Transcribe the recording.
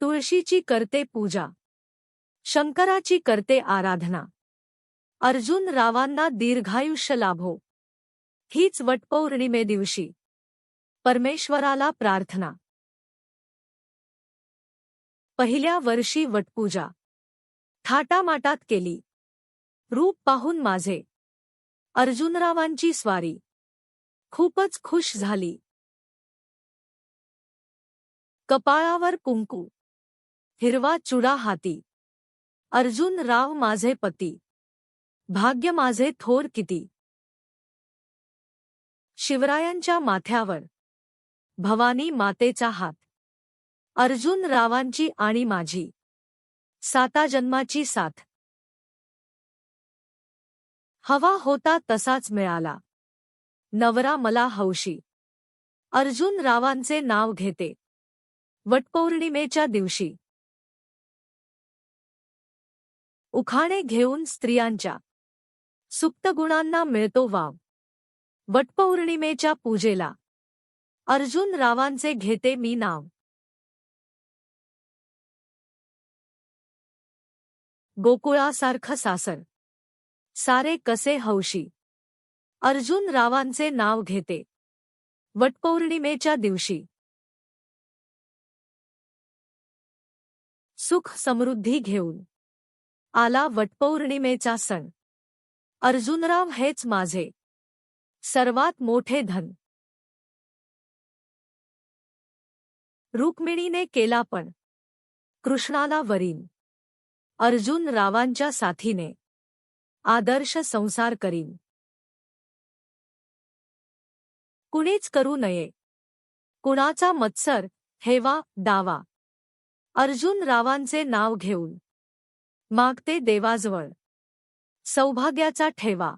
तुळशीची करते पूजा. शंकराची करते आराधना. अर्जुन रावांना दीर्घायुष्य लाभो. हीच वटपौर्णिमे दिवशी. परमेश्वराला प्रार्थना. पहिल्या वर्षी वटपूजा. थाटामाटात केली. रूप पाहून माझे. अर्जुनरावांची स्वारी. खूपच खुश झाली. कपाळावर कुंकू. हिरवा चुडा हाती. अर्जुन राव माझे पती. भाग्य माझे थोर किती. शिवरायांच्या माथ्यावर. भवानी मातेचा हात. अर्जुन रावांची आणि माझी. साता जन्माची साथ. हवा होता तसाच मिळाला. नवरा मला हौशी. अर्जुन रावांचे नाव घेते. वटपौर्णिमेच्या दिवशी. उखाणे घेऊन स्त्रियांच्या सुप्तगुणांना मिळतो वाव. वटपौर्णिमेच्या पूजेला. अर्जुन रावांचे घेते मी नाव. गोकुळासारखं सासर. सारे कसे हौशी. अर्जुन रावांचे नाव घेते. वटपौर्णिमेच्या दिवशी. सुख समृद्धी घेऊन. आला वटपौर्णिमेचा सण. अर्जुनराव हेच माझे. सर्वात मोठे धन. रुक्मिणीने केला पण. कृष्णाला वरीन. अर्जुन रावांच्या साथीने. आदर्श संसार करीन. कुणीच करू नये. कुणाचा मत्सर हेवा डावा. अर्जुन रावांचे नाव घेऊन. मागते देवाजवळ. सौभाग्याचा ठेवा.